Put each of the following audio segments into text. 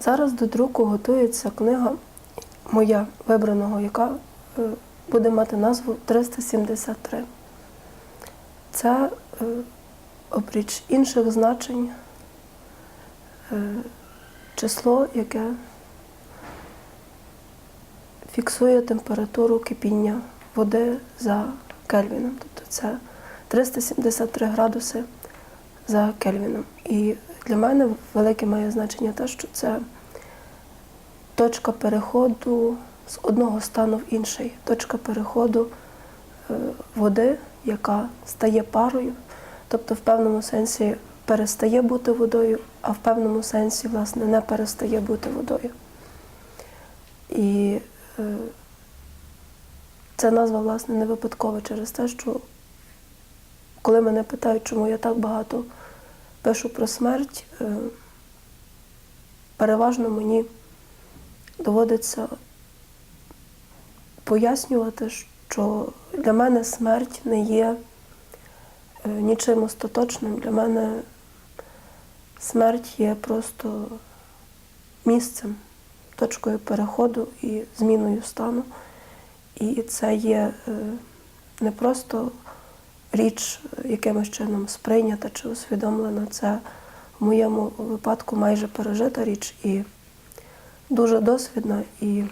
Зараз до друку готується книга моя вибраного, яка е, буде мати назву 373. Це е, опріч інших значень е, число, яке фіксує температуру кипіння води за Кельвіном. Тобто це 373 градуси за Кельвіном. І для мене велике має значення те, що це точка переходу з одного стану в інший, точка переходу е, води, яка стає парою, тобто в певному сенсі перестає бути водою, а в певному сенсі, власне, не перестає бути водою. І е, ця назва, власне, не випадкова через те, що коли мене питають, чому я так багато пишу про смерть, е, переважно мені доводиться пояснювати, що для мене смерть не є е, нічим остаточним. Для мене смерть є просто місцем, точкою переходу і зміною стану. І це є е, не просто річ якимось чином сприйнята чи усвідомлена. Це в моєму випадку майже пережита річ і дуже досвідна. І,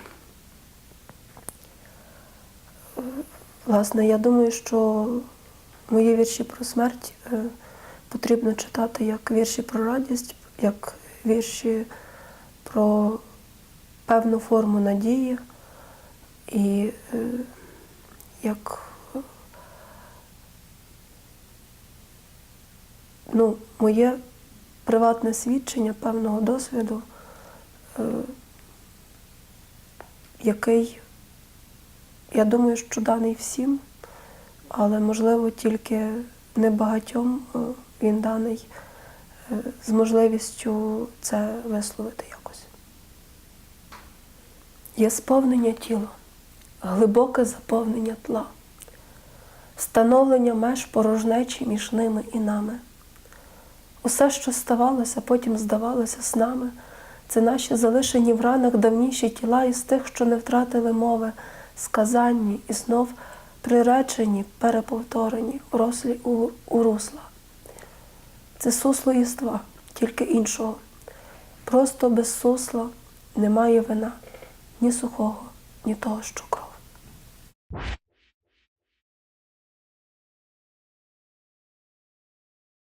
власне, я думаю, що мої вірші про смерть е, потрібно читати як вірші про радість, як вірші про певну форму надії і е, як ну, моє приватне свідчення певного досвіду, е, який, я думаю, що даний всім, але можливо тільки небагатьом е, він даний е, з можливістю це висловити якось. Є сповнення тіла, глибоке заповнення тла, встановлення меж порожнечі між ними і нами. Усе, що ставалося, потім здавалося снами, це наші залишені в ранах давніші тіла із тих, що не втратили мови, сказанні і знов приречені, переповторені, врослі у, у русла. Це сусло єства, тільки іншого. Просто без сусла немає вина, ні сухого, ні того, що.